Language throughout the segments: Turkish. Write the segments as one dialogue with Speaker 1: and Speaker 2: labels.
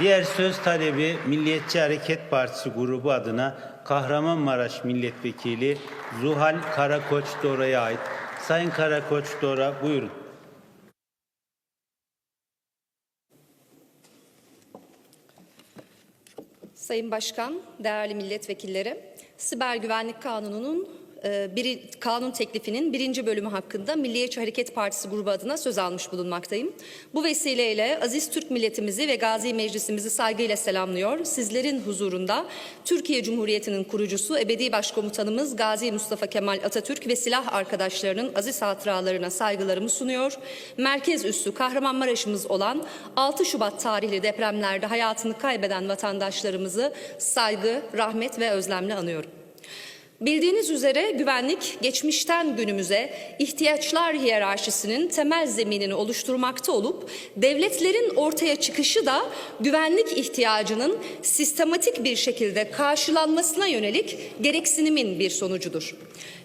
Speaker 1: Diğer söz talebi Milliyetçi Hareket Partisi grubu adına Kahramanmaraş Milletvekili Zuhal Karakoç Dora'ya ait. Sayın Karakoç Dora buyurun.
Speaker 2: Sayın Başkan, değerli milletvekilleri, Siber Güvenlik Kanunu'nun biri, kanun teklifinin birinci bölümü hakkında Milliyetçi Hareket Partisi grubu adına söz almış bulunmaktayım. Bu vesileyle aziz Türk milletimizi ve Gazi Meclisimizi saygıyla selamlıyor. Sizlerin huzurunda Türkiye Cumhuriyeti'nin kurucusu ebedi başkomutanımız Gazi Mustafa Kemal Atatürk ve silah arkadaşlarının aziz hatıralarına saygılarımı sunuyor. Merkez üssü Kahramanmaraş'ımız olan 6 Şubat tarihli depremlerde hayatını kaybeden vatandaşlarımızı saygı, rahmet ve özlemle anıyorum. Bildiğiniz üzere güvenlik geçmişten günümüze ihtiyaçlar hiyerarşisinin temel zeminini oluşturmakta olup devletlerin ortaya çıkışı da güvenlik ihtiyacının sistematik bir şekilde karşılanmasına yönelik gereksinimin bir sonucudur.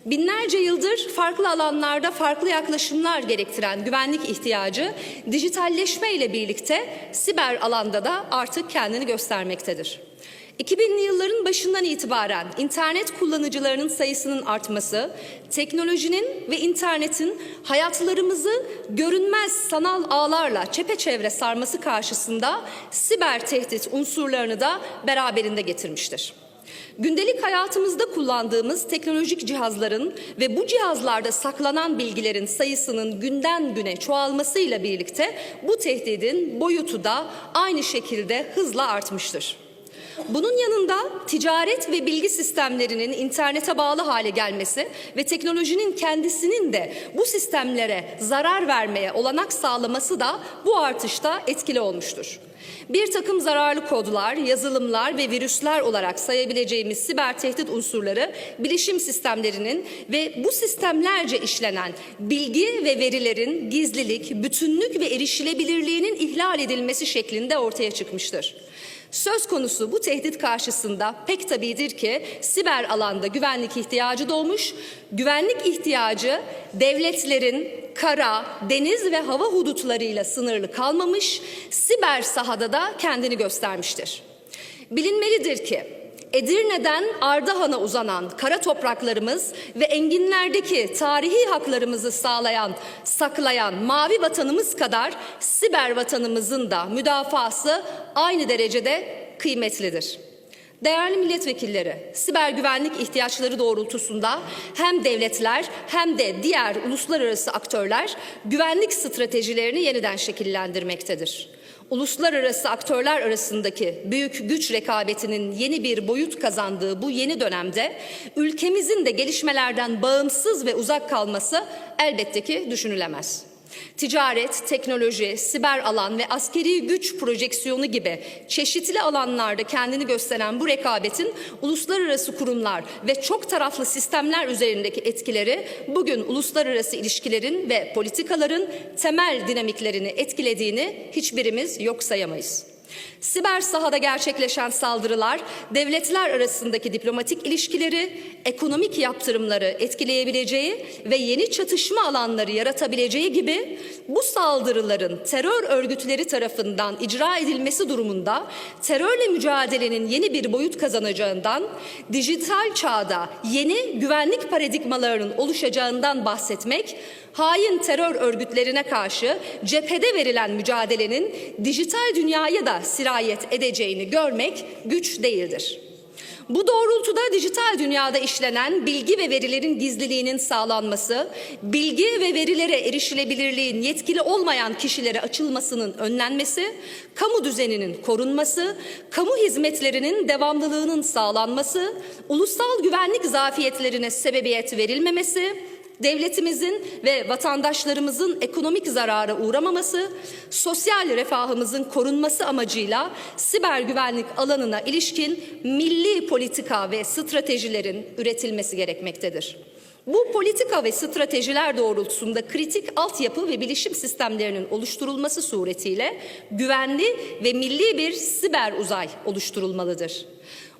Speaker 2: Binlerce yıldır farklı alanlarda farklı yaklaşımlar gerektiren güvenlik ihtiyacı dijitalleşme ile birlikte siber alanda da artık kendini göstermektedir. 2000'li yılların başından itibaren internet kullanıcılarının sayısının artması, teknolojinin ve internetin hayatlarımızı görünmez sanal ağlarla çepeçevre sarması karşısında siber tehdit unsurlarını da beraberinde getirmiştir. Gündelik hayatımızda kullandığımız teknolojik cihazların ve bu cihazlarda saklanan bilgilerin sayısının günden güne çoğalmasıyla birlikte bu tehdidin boyutu da aynı şekilde hızla artmıştır. Bunun yanında ticaret ve bilgi sistemlerinin internete bağlı hale gelmesi ve teknolojinin kendisinin de bu sistemlere zarar vermeye olanak sağlaması da bu artışta etkili olmuştur. Bir takım zararlı kodlar, yazılımlar ve virüsler olarak sayabileceğimiz siber tehdit unsurları bilişim sistemlerinin ve bu sistemlerce işlenen bilgi ve verilerin gizlilik, bütünlük ve erişilebilirliğinin ihlal edilmesi şeklinde ortaya çıkmıştır. Söz konusu bu tehdit karşısında pek tabidir ki siber alanda güvenlik ihtiyacı doğmuş. Güvenlik ihtiyacı devletlerin kara, deniz ve hava hudutlarıyla sınırlı kalmamış, siber sahada da kendini göstermiştir. Bilinmelidir ki Edirne'den Ardahan'a uzanan kara topraklarımız ve enginlerdeki tarihi haklarımızı sağlayan, saklayan mavi vatanımız kadar siber vatanımızın da müdafası aynı derecede kıymetlidir. Değerli milletvekilleri, siber güvenlik ihtiyaçları doğrultusunda hem devletler hem de diğer uluslararası aktörler güvenlik stratejilerini yeniden şekillendirmektedir uluslararası aktörler arasındaki büyük güç rekabetinin yeni bir boyut kazandığı bu yeni dönemde ülkemizin de gelişmelerden bağımsız ve uzak kalması elbette ki düşünülemez. Ticaret, teknoloji, siber alan ve askeri güç projeksiyonu gibi çeşitli alanlarda kendini gösteren bu rekabetin uluslararası kurumlar ve çok taraflı sistemler üzerindeki etkileri bugün uluslararası ilişkilerin ve politikaların temel dinamiklerini etkilediğini hiçbirimiz yok sayamayız. Siber sahada gerçekleşen saldırılar devletler arasındaki diplomatik ilişkileri, ekonomik yaptırımları etkileyebileceği ve yeni çatışma alanları yaratabileceği gibi bu saldırıların terör örgütleri tarafından icra edilmesi durumunda terörle mücadelenin yeni bir boyut kazanacağından, dijital çağda yeni güvenlik paradigmalarının oluşacağından bahsetmek hain terör örgütlerine karşı cephede verilen mücadelenin dijital dünyaya da sirayet edeceğini görmek güç değildir. Bu doğrultuda dijital dünyada işlenen bilgi ve verilerin gizliliğinin sağlanması, bilgi ve verilere erişilebilirliğin yetkili olmayan kişilere açılmasının önlenmesi, kamu düzeninin korunması, kamu hizmetlerinin devamlılığının sağlanması, ulusal güvenlik zafiyetlerine sebebiyet verilmemesi, devletimizin ve vatandaşlarımızın ekonomik zarara uğramaması, sosyal refahımızın korunması amacıyla siber güvenlik alanına ilişkin milli politika ve stratejilerin üretilmesi gerekmektedir. Bu politika ve stratejiler doğrultusunda kritik altyapı ve bilişim sistemlerinin oluşturulması suretiyle güvenli ve milli bir siber uzay oluşturulmalıdır.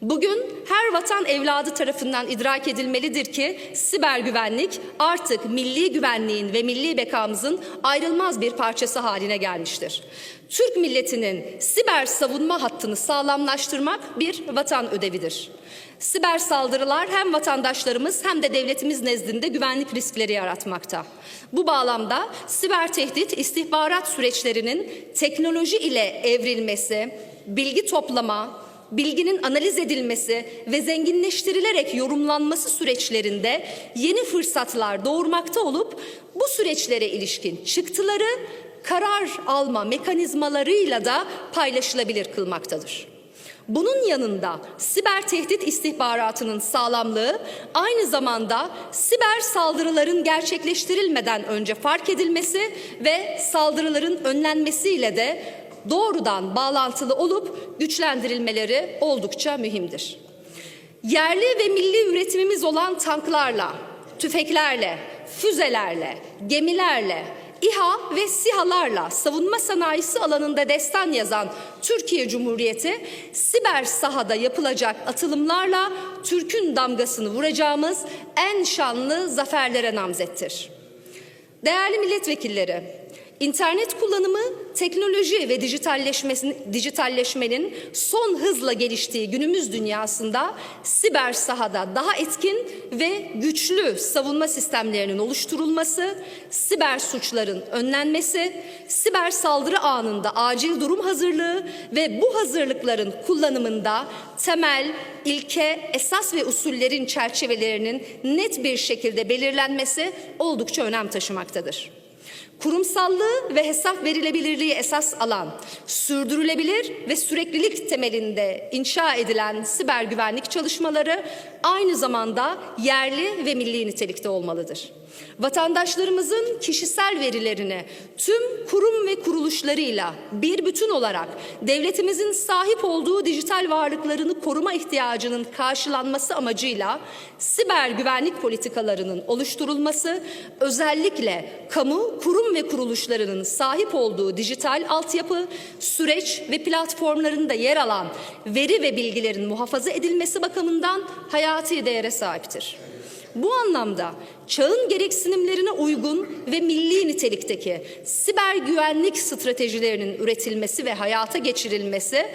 Speaker 2: Bugün her vatan evladı tarafından idrak edilmelidir ki siber güvenlik artık milli güvenliğin ve milli bekamızın ayrılmaz bir parçası haline gelmiştir. Türk milletinin siber savunma hattını sağlamlaştırmak bir vatan ödevidir. Siber saldırılar hem vatandaşlarımız hem de devletimiz nezdinde güvenlik riskleri yaratmakta. Bu bağlamda siber tehdit istihbarat süreçlerinin teknoloji ile evrilmesi, bilgi toplama, bilginin analiz edilmesi ve zenginleştirilerek yorumlanması süreçlerinde yeni fırsatlar doğurmakta olup bu süreçlere ilişkin çıktıları karar alma mekanizmalarıyla da paylaşılabilir kılmaktadır. Bunun yanında siber tehdit istihbaratının sağlamlığı aynı zamanda siber saldırıların gerçekleştirilmeden önce fark edilmesi ve saldırıların önlenmesiyle de doğrudan bağlantılı olup güçlendirilmeleri oldukça mühimdir. Yerli ve milli üretimimiz olan tanklarla, tüfeklerle, füzelerle, gemilerle, İHA ve SİHA'larla savunma sanayisi alanında destan yazan Türkiye Cumhuriyeti, siber sahada yapılacak atılımlarla Türk'ün damgasını vuracağımız en şanlı zaferlere namzettir. Değerli milletvekilleri, internet kullanımı, teknoloji ve dijitalleşmenin son hızla geliştiği günümüz dünyasında siber sahada daha etkin ve güçlü savunma sistemlerinin oluşturulması, siber suçların önlenmesi, siber saldırı anında acil durum hazırlığı ve bu hazırlıkların kullanımında temel, ilke, esas ve usullerin çerçevelerinin net bir şekilde belirlenmesi oldukça önem taşımaktadır. Kurumsallığı ve hesap verilebilirliği esas alan, sürdürülebilir ve süreklilik temelinde inşa edilen siber güvenlik çalışmaları aynı zamanda yerli ve milli nitelikte olmalıdır. Vatandaşlarımızın kişisel verilerini tüm kurum ve kuruluşlarıyla bir bütün olarak devletimizin sahip olduğu dijital varlıklarını koruma ihtiyacının karşılanması amacıyla siber güvenlik politikalarının oluşturulması özellikle kamu, kurum ve kuruluşlarının sahip olduğu dijital altyapı, süreç ve platformlarında yer alan veri ve bilgilerin muhafaza edilmesi bakımından hayati değere sahiptir. Bu anlamda çağın gereksinimlerine uygun ve milli nitelikteki siber güvenlik stratejilerinin üretilmesi ve hayata geçirilmesi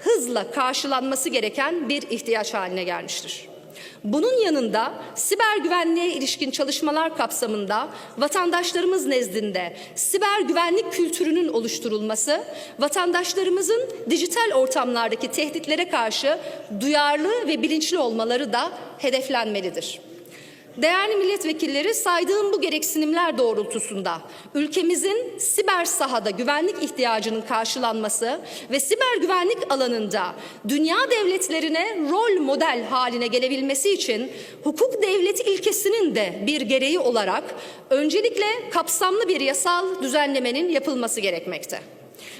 Speaker 2: hızla karşılanması gereken bir ihtiyaç haline gelmiştir. Bunun yanında siber güvenliğe ilişkin çalışmalar kapsamında vatandaşlarımız nezdinde siber güvenlik kültürünün oluşturulması, vatandaşlarımızın dijital ortamlardaki tehditlere karşı duyarlı ve bilinçli olmaları da hedeflenmelidir. Değerli milletvekilleri saydığım bu gereksinimler doğrultusunda ülkemizin siber sahada güvenlik ihtiyacının karşılanması ve siber güvenlik alanında dünya devletlerine rol model haline gelebilmesi için hukuk devleti ilkesinin de bir gereği olarak öncelikle kapsamlı bir yasal düzenlemenin yapılması gerekmekte.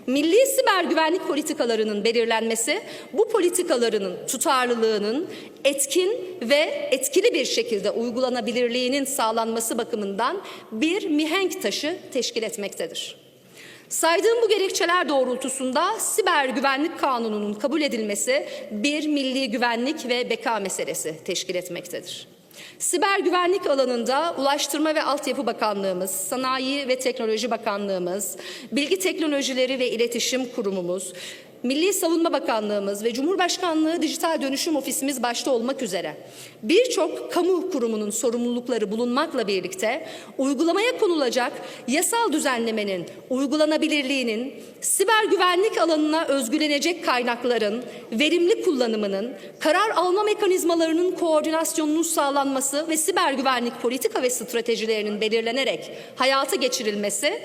Speaker 2: Milli siber güvenlik politikalarının belirlenmesi, bu politikalarının tutarlılığının etkin ve etkili bir şekilde uygulanabilirliğinin sağlanması bakımından bir mihenk taşı teşkil etmektedir. Saydığım bu gerekçeler doğrultusunda siber güvenlik kanununun kabul edilmesi bir milli güvenlik ve beka meselesi teşkil etmektedir. Siber güvenlik alanında Ulaştırma ve Altyapı Bakanlığımız, Sanayi ve Teknoloji Bakanlığımız, Bilgi Teknolojileri ve İletişim Kurumumuz, Milli Savunma Bakanlığımız ve Cumhurbaşkanlığı Dijital Dönüşüm Ofisimiz başta olmak üzere birçok kamu kurumunun sorumlulukları bulunmakla birlikte uygulamaya konulacak yasal düzenlemenin uygulanabilirliğinin, siber güvenlik alanına özgülenecek kaynakların verimli kullanımının, karar alma mekanizmalarının koordinasyonunun sağlanması ve siber güvenlik politika ve stratejilerinin belirlenerek hayata geçirilmesi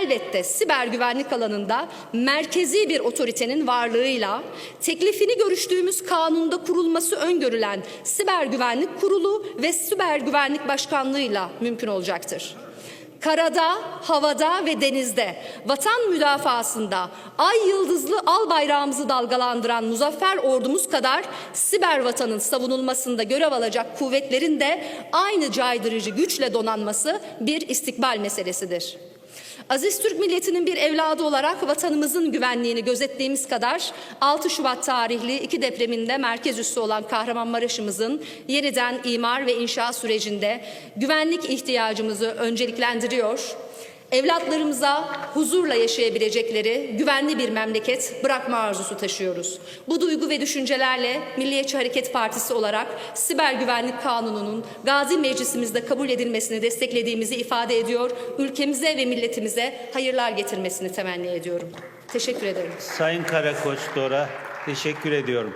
Speaker 2: elbette siber güvenlik alanında merkezi bir otoritenin varlığıyla teklifini görüştüğümüz kanunda kurulması öngörülen Siber Güvenlik Kurulu ve Siber Güvenlik Başkanlığı'yla mümkün olacaktır. Karada, havada ve denizde vatan müdafasında ay yıldızlı al bayrağımızı dalgalandıran muzaffer ordumuz kadar siber vatanın savunulmasında görev alacak kuvvetlerin de aynı caydırıcı güçle donanması bir istikbal meselesidir. Aziz Türk milletinin bir evladı olarak vatanımızın güvenliğini gözettiğimiz kadar 6 Şubat tarihli iki depreminde merkez üssü olan Kahramanmaraş'ımızın yeniden imar ve inşa sürecinde güvenlik ihtiyacımızı önceliklendiriyor. Evlatlarımıza huzurla yaşayabilecekleri güvenli bir memleket bırakma arzusu taşıyoruz. Bu duygu ve düşüncelerle Milliyetçi Hareket Partisi olarak Siber Güvenlik Kanunu'nun Gazi Meclisimizde kabul edilmesini desteklediğimizi ifade ediyor. Ülkemize ve milletimize hayırlar getirmesini temenni ediyorum. Teşekkür ederim.
Speaker 1: Sayın Karakoç Dora teşekkür ediyorum.